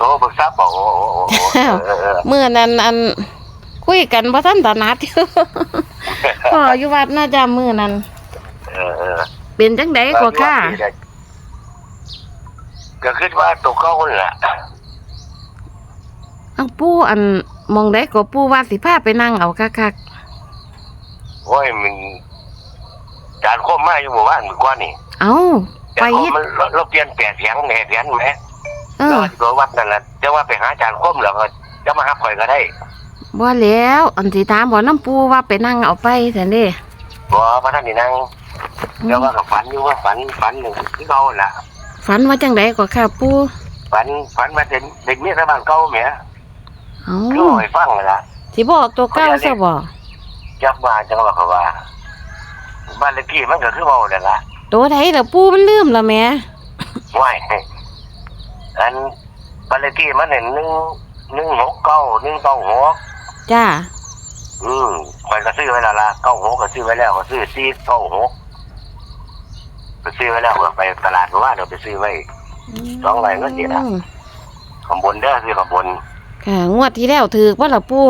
โอ้เบิกทรัพย์บอกโอ้โอ้โอ้โอ้เออเออเมื่อนั้นอันคุยกันบ่ทันถนัด พ่ออยู่วัดน่าจะมื้อนั้น เออเออเป็นจังไดก็ค่ะ ก็คิดว่าตกเข้าคนละเอาปู่อันมองได้ก็ปู่ว่าสิพาไปนั่งเอาคักโอ้ยมันจานคมมาอยู่หมู่บ้านมือก้อนนี่ๆเอาไปแต่เฮ็ดมันเราเราเปลี่ยนแปดเสียงแหน่เสียงไหม เอเราอตัววัดนั่นแหละจะว่าไปหาจานคมแล้วก็จะมาหาข่อยก็ได้บ่แล้ว อันสิถามบ่น้ำปู่ว่าไปนั่งเอาไปซั่นเด้บ่พระท่านนี่นั่งเดี๋ยวว่ากับฝันอยู่ว่าฝันฝันหนึ่งที่เขาล่ะ ฝันว่าจังไดก็ค่ะปู่ฝันฝันมาเป็นเด็กเมียสบ้านเก่าแหมเอาก็ให้ฟังนั่นล่ะสิบอกตัวเก้าซะบ่จักว่าจังว่าเขาว่าบ้านเลขที่มันก็คือเว้านั่นล่ะตัวใดล่ะปู่มันลืมและแหม่ว้าย อันบ้านเลขที่มันเนี่ยหนึ่งหนึ่งหกเก้าหนึ่งเก้าหกจ้าอืมข่อยก็ซื้อไว้แล้วล่ะเก้าหกก็ซื้อไว้แล้วก็ซื้อสี่เก้าหกไปซื้อไว้แล้วก็ไปตลาดเพราะว่าเดี๋ยวไปซื้อไว้สองใบก็เจ็ดอะอืมข้างบนเด้อซื้อข้างบนค่ะงวดที่แล้วถือว่าล่ะปู่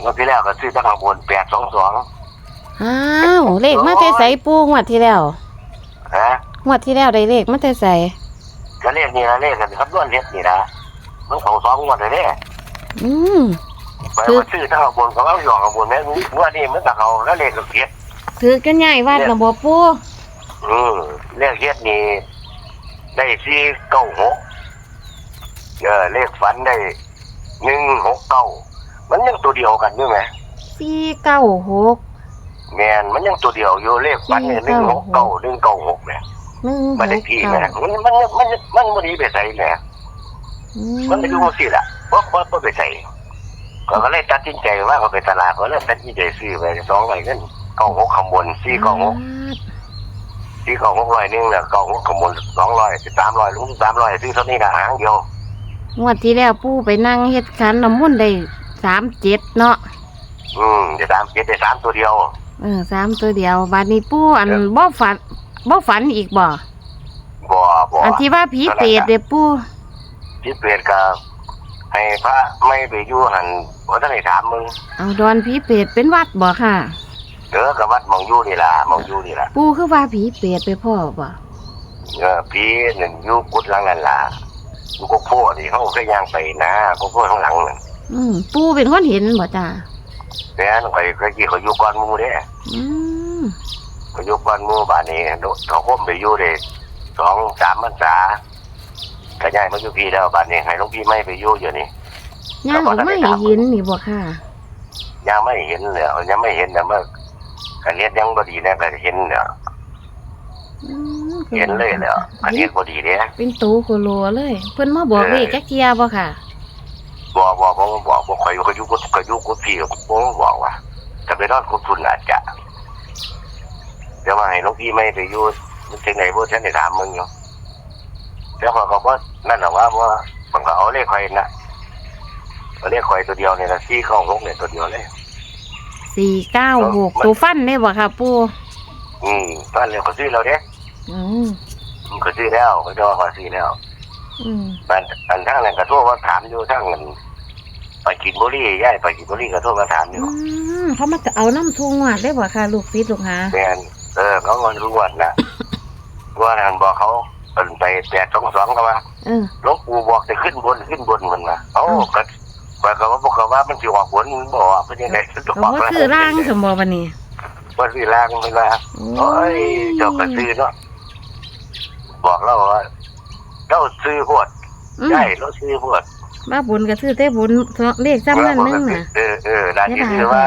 เมื่อที่แล้วก็ซื้อตั้งข้างบนแปดสองสองอ้าวเลขมาแต่ใสปู่งวดที่แล้วฮะงวดที่แล้วได้เลขมาแต่ใส ก็เลขนี่ละเลขกันครับด้วนเล็ดนี่ละมันของสองงวดเลยเด้อืมไปว่าซื้อทั้งข้างบนเขาเอาหยอกข้างบนแม่งงวดนี้มันตะเขาแล้วเลขก็เก็ดถือกันใหญ่วัดล่ะบ่ปู่อืมเลขเก็ดนี่ได้สี่เก้าหกเออเลขฝันได้หนึ่งหกเก้ามันยังตัวเดียวกันอยู่ไหม496แมนมันยังตัวเดียวอยู่เลขฝันเนี่ยหนึ่งหกเก้าหนึ่งเก้าหกเนี่ย 1บ้านเลขที่แม่มันมันมันมันมันดีไปใส่แหม่มันไม่รู้ว่าสิล่ะเพราะเพราะเพราะไปใส่ก็ก็เลยตัดสินใจว่าเขาไปตลาดก็เลยตัดสินใจซื้อไปสองใบเงินเก้าหกข้างบนสี่เก้าหกสี่เก้าหกร้อยหนึงเนี่ยเก้าหกข้างบนสองร้อยสามร้อยลุงสามร้อยซื้อเท่านี้นะหางเดียวงวดที่แล้วปู่ไปนั่งเฮ็ดขันน้ำมนต์ได้37เนาะอืมเดี๋ยวสามเจ็ดได้สามตัวเดียว เออสามตัวเดียวบัดนี้ปู่อันบ่ฝัน บ่ฝันอีกบ่บ่บ่อันที่ว่าผีเปรตเด้ปู่ที่เปลี่ยนกับให้พระไม่ไปอยู่หันว่าท่านไหนถามมึงเอาดอนผีเปรตเป็นวัดบ่ค่ะเออกับวัดหมองอยู่นี่ล่ะหมองอยู่นี่ล่ะปู่คือว่าผีเปรตไปพ่อบ่เออพี่หนึ่งอยู่กุดหลังนั่นล่ะอยู่กุกโพดนี่เขาเคยย่างไปนะกุกโพดข้างหลังนั่นอืมปู่เป็นคนเห็นบ่จ้าแต่อันข่อยเคยกี่เขาอยู่ก่อนหมู่เด้อืม เขาอยู่ก่อนหมู่บ้านนี้เขาคมไปอยู่ได้สองสามพรรษาก็ย้ายมาอยู่พี่แล้วบ้านนี้ให้หลวงพี่ไม่ไปอยู่อยู่นี่ย่างออกมาให้เห็นนี่บ่ค่ะยังไม่เห็นเลยยังไม่เห็นแต่เมื่อการเรียนยังบ่ดีนะก็เห็นเนี่ยอืมเห็นเลยแล้วอันนี้บ่ดีเด้เป็นตูโคโลเลย เพิ่นมาบอกเลขจักเที่ยบ่ค่ะบอกบอกบอกบอกบอกข่อยก็อยู่กุก็อยู่กุพี่ก็บอกบอกว่าจะไปนอนกุศลอาจจะ เดี๋ยวมาให้หลวงพี่ไม่ไปอยู่มันถึงไหนบ่ฉันได้ถามมึงอยู่เดี๋ยวเขาก็บ่นั่นน่ะว่าว่ามันก็เอาเลขข่อยน่ะเอาเลขข่อยตัวเดียวเนี่ยนะซี่เข้าหกเนี่ยตัวเดียวเลย496ตัวฟันได้บ่ค่ะปู่อืมตอนเรียกเขาซื้อเราเด้อืมมันก็ซื้อแล้วเขาจะว่าเขาซื้อแล้ว อืมอันอันทั้งนั้นก็โทรมาถามอยู่ทั้งนั้นไปกินบุหรี่ย่ายไปกินบุหรี่ก็โทรมาถามอยู่อืมเขามาจะเอาน้ำทุงวัดได้บ่ค่ะ ลูกศิษย์ลูกหาแมน เออ เขาเงินรู้วันนะว่าทางบอกเขาเป็นไปแปดสองสองก็ว่าเออหลวงปู่บอกจะขึ้นบนขึ้นบนมันมาเอ้าอืมก็ว่าเขาบอกเขาว่ามันสิออกบนมันบอกว่าเป็นยังไงก็บ่คือร่างสมบ่บัดนี้ว่าซื้อล่างมันว่าโอ้ยเจ้าก็ซื้อเนาะบอกเราว่าเจ้าซื้อพวดอืมใช่เราซื้อพวดว่าบุญก็ซื้อแต่บุญเลขจำนั้นนึงน่ะ เออเออร้านที่ซื้อว่า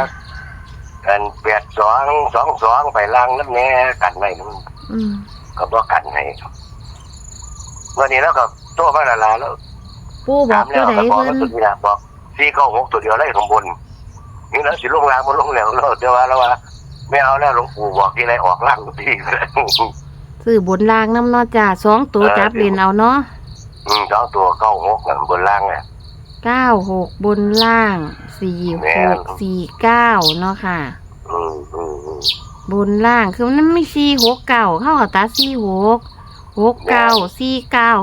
กันแปดสองสองสองไปล่างน้ำแน่กันไว้นั่นอืมก็บอกกันให้วันนี้แล้วก็โตมาและลาแล้วปู่บอถากมแล้ตัววใดก็บอกเพิ่นว่าตัวนี้นะบอกสี่เก้าหกตัวเดียวไล่ข้างบนนี่แล้วสิลงล่างมันลงแล้วแล้วเดี๋ยวว่าแล้วว่า ไม่เอาแล้วหลวงปู่บอกที่ไรออกล่างทุกทีซื้อบนล่างน้ำเนาะจ้าสองตัวจับเล่นเอาเนาะอืมสองตัวเก้าหกนั่นบนล่างเนี่ยเก้าหกบนล่าง สี่หกสี่เก้าเนาะค่ะ อืมอืมอืม บนล่างคือมันไม่สี่หกเก้าเข้ากับตาสี่หกหกเก้าสี่เก้า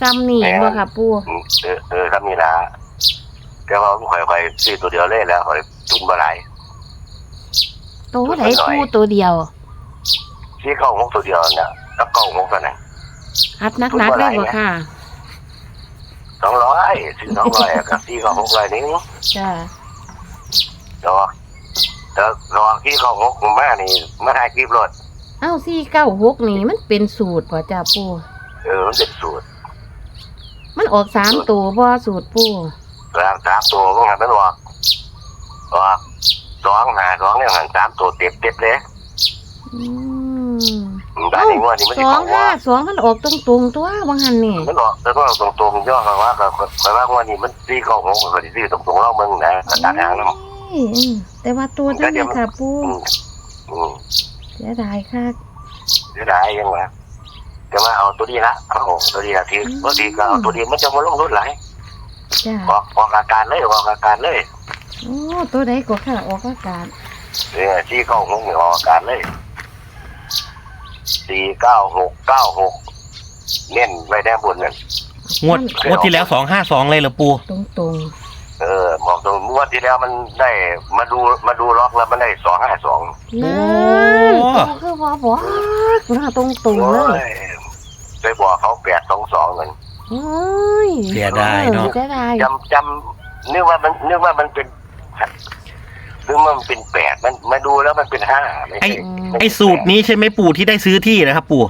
ซ้ำนี่บ่ค่ะปูอืมเออเออถ้ามีละแต่ว่าผมค่อยๆซื้อตัวเดียวเลยแล้วค่อยทุนบ่หลายโตไหนปูตัวเดียว ซื้อเก้าหกตัวเดียวนะกับเก้าหกตัวนั้นอัดนักๆเลยบ่ค่ะ สองร้อยซื้อสองร้อยกับซื้อเก้าหกร้อยนึงจ้าดอกแต่ดอกที่เก้าหกผมมานี่มาถ่ายคลิปรถเอ้าสี่เก้าหกนี่มันเป็นสูตรบ่จ้าปูเออมันเป็นสูตร มันออกสามตัวบ่สูตรปูสามสามตัวมันหันมันออกออกสองหาสองเนี่ยหันสามตัวเต็มเต็มเลย อืมด้านนี้งวดนี้มันสจะอองอกห้าว่าสองมันออกตรงๆตัววังหันนี่มันออกแต่ว่าตรงตรงๆย่อมาว่าก็แปลว่างวดนี้มันซื้อเก้าหกมันก็สิซื้อตรงตรงๆเล่ามึงนะกระดาษหางน้ำอืมแต่ว่าตัวนั้นเลยค่ะปูอืมอืมเสียดายค่ะ เสียดายยังวะจะมาเอาตัวนี้ละเอาตัวนี้ละทีบางทีก็เอาตัวนี้มันจะมาลงรถไหลายจ้าออกออกอาการเลยออกอาการเลยโอ้ตัวใดก็ค่ะออกอากาศ เออสี่เก้าหกนี่ออกอาการเลย สี่เก้าหกเก้าหกเน้นไว้แน่บนนั่นงวดงวดที่แล้วสองห้าสองเลยเหรอปูตรงตรงเออบอกตรงงวดที่แล้วมันได้มาดูมาดูล็อกแล้วมันได้สองห้าสองๆนั่นตัวคือว่าบอกว่าตรงตรงๆเลยไปบอกเขาแปดสองสองนั่นโอ้ยเสียดายเนาะ เสียดายจำจำนึกว่ามันนึกว่ามันเป็น นึกว่ามันเป็นแปดมันมาดูแล้วมันเป็นห้าไม่ไอ้ ใช่อืมไอ้สูตรนี้ใช่ไหมปู่ที่ได้ซื้อที่นะครับ ปู่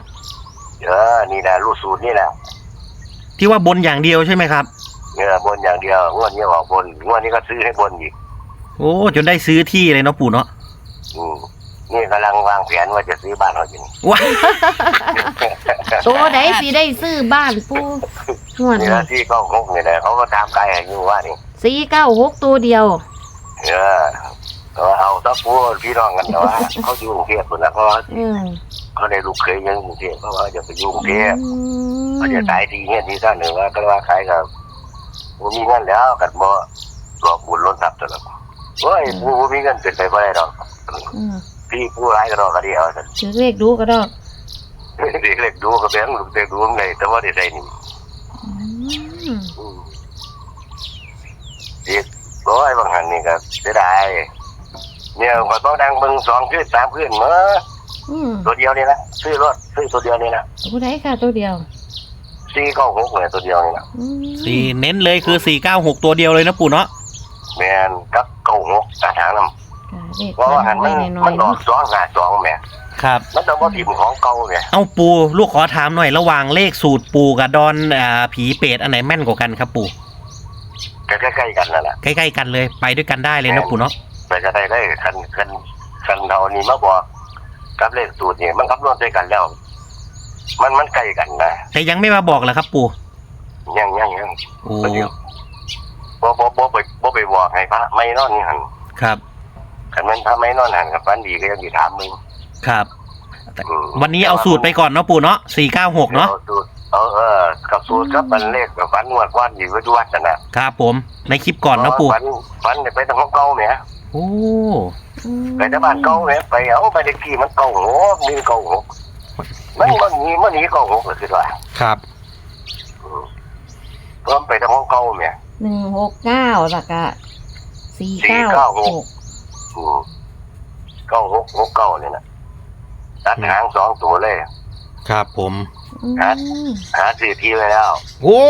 เออนี่นะรูปสูตรนี่แหละที่ว่าบนอย่างเดียวใช่ไหมครับเออบนอย่างเดียวงวดนี้ออกบนงวดนี้ก็ซื้อให้บนอีกโอ้จนได้ซื้อที่เลยเนาะปู่เนาะอืมนี่กำลังวางแผนว่าจะซื้อบ้านเขาอยู่นี่ว้าตัวใดสิได้ซื้อบ้านปูงวดนี่นี้ละที่เขาคงนี่แหละเขาก็ตามไกลให้อยู่ว่านี่สี่เก้าหกตัวเดียว เออ ก็เอาสักพูดพี่น้องกันแต่ว่าเขาอยู่กรุงเทพคนละเขาอืมเขาได้ลูกเคยยังกรุงเทพเพราะว่าจะไปอยู่กรุงเทพอืเขามจะขายดีเงี้ยที่ท่านหนึ่งว่าก็ว่าขายกับผมมีเงินแล้วกันบ่หลอกบุญล้นทรัพย์ตลอดโอ้ยผู้บ่มีเงินเป็นไปไม่ได้ดอกอืมพี่ผู้ร้ายก็ดอกก็เดียวสันถือเลขดูก็ดอกเด็กเล็กดูก็แบงเด็กดูไงแต่ว่าได้ใส่นี่อืมอืมเด็กร้อยบางหันนี่ก็เสียดาย เนี่ยก็ต้องดังเบิ่งสองขึ้นสามขึ้นเมื่ออืมตัวเดียวนี่นะซื้อรถซื้อตัวเดียวนี่นะตัวใดค่ะตัวเดียวสี่เก้าหกเนี่ยตัวเดียวนี่นะอืมสี่เน้นเลยคือสี่เก้าหกตัวเดียวเลยนะปู่เนาะแมนกับเก้าหกกระถางน้ค่ะเลขำเพราะว่าหันไว้มันหน่อมัยนๆออเนาะกสองหาสองแหม่ครับ มันต้องว่าถิ่มของเก่าเนี่ยเอาปู่ลูกขอถามหน่อยระหว่างเลขสูตรปู่กับดอนอ่าผีเปรตอันไหนแม่นกว่ากันครับปู่ใกล้ๆกันนั่นแหละใกล้ๆกันเลยไปด้วยกันได้เลยนะปู่เนาะ ไปจะได้ได้คันคันคันเท่านี้มาบอกกับเลขสูตรนี่มันคำนวณด้วยกันแล้ว มันมันใกล้กันนะแต่ยังไม่มาบอกเหรอครับ ปู่ยังยังยังโอ้มันอยู่บ่บ่บ่ไปบ่ไปบอกให้พระไม่นอนนี่หันครับคันมันพระไม่นอนหันกับฟันดีก็ยังอยู่ถามมึงครับอืมวันนี้เอาสูตรไปก่อนเนาะปู่เนาะสี่เก้าหกเนาะอสูตรเอาเออกับสูตรกับมันเลขกับฟันงวดกว้านอยู่ไว้ด้วยกันนะครับผมในคลิปก่อนเนาะปู่ฟันฟันเนี่ยไปทางของเก่าเนี่ย โอ้อืมไปที่บ้านเก่าเนี่ยไปเอาไปเลขที่มันเก่าโหมีเก่าโหมันมันมีมันหนีเก่าโหก็คือว่าครับอืมเพิ่มไปทางของเก่าเนี่ยหนึ่งหกเก้าแล้วก็สี่สี่เก้าเก้าหหกกอืมเก้าหกหกเก้าเนี่ยนะตัดหางสองตัวเลย ครับผมอืมหาซื้อที่ไว้แล้ว โอ้